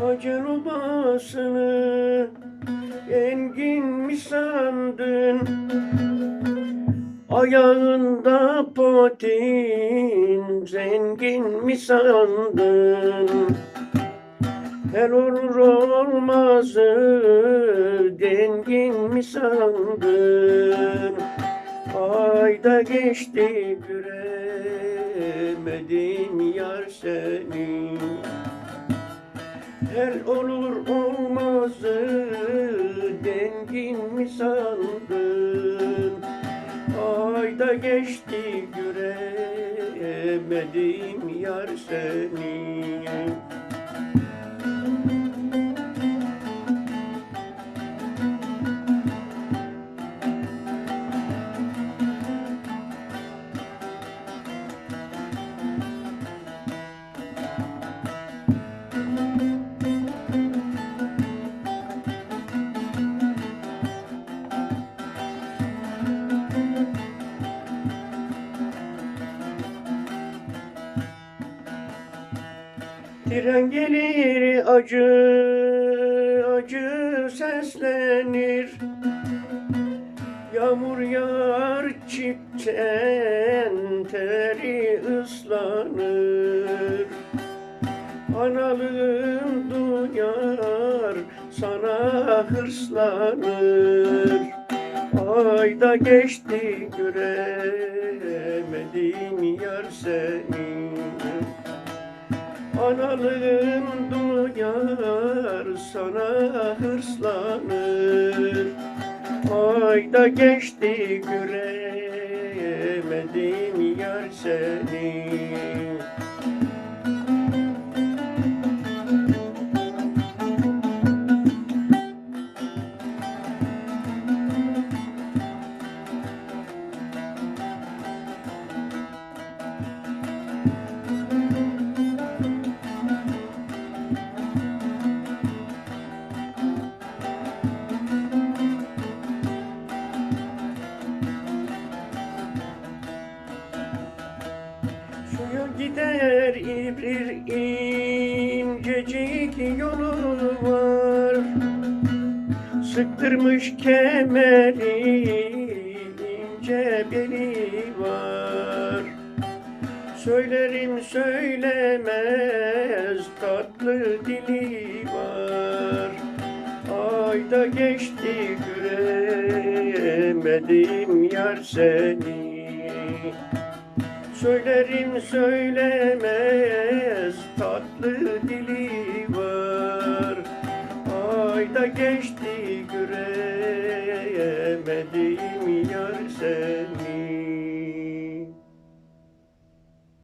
Hacer obasını engin mi sandın? Ayağında potin zengin mi sandın? Her olur olmazı dengin mi sandın? Ayda geçti göremedim yar seni her olur olmazı dengin mi sandın? Ayda geçti göremedim yar seni. Tren gelir acı acı seslenir. Yağmur yağar çipten teri ıslanır. Analığın duyar sana hırslanır. Ayda geçti göremedim yar seni Analığın duyar sana hırslanır. Ayda geçti göremedim yar seni gider ibrir incecik yolu var. Sıktırmış kemeri ince beli var. Söylerim söylemez tatlı dili var. Ayda geçti göremedim yar seni Söylerim söylemez tatlı dili var. Ayda geçti göremedim yar seni.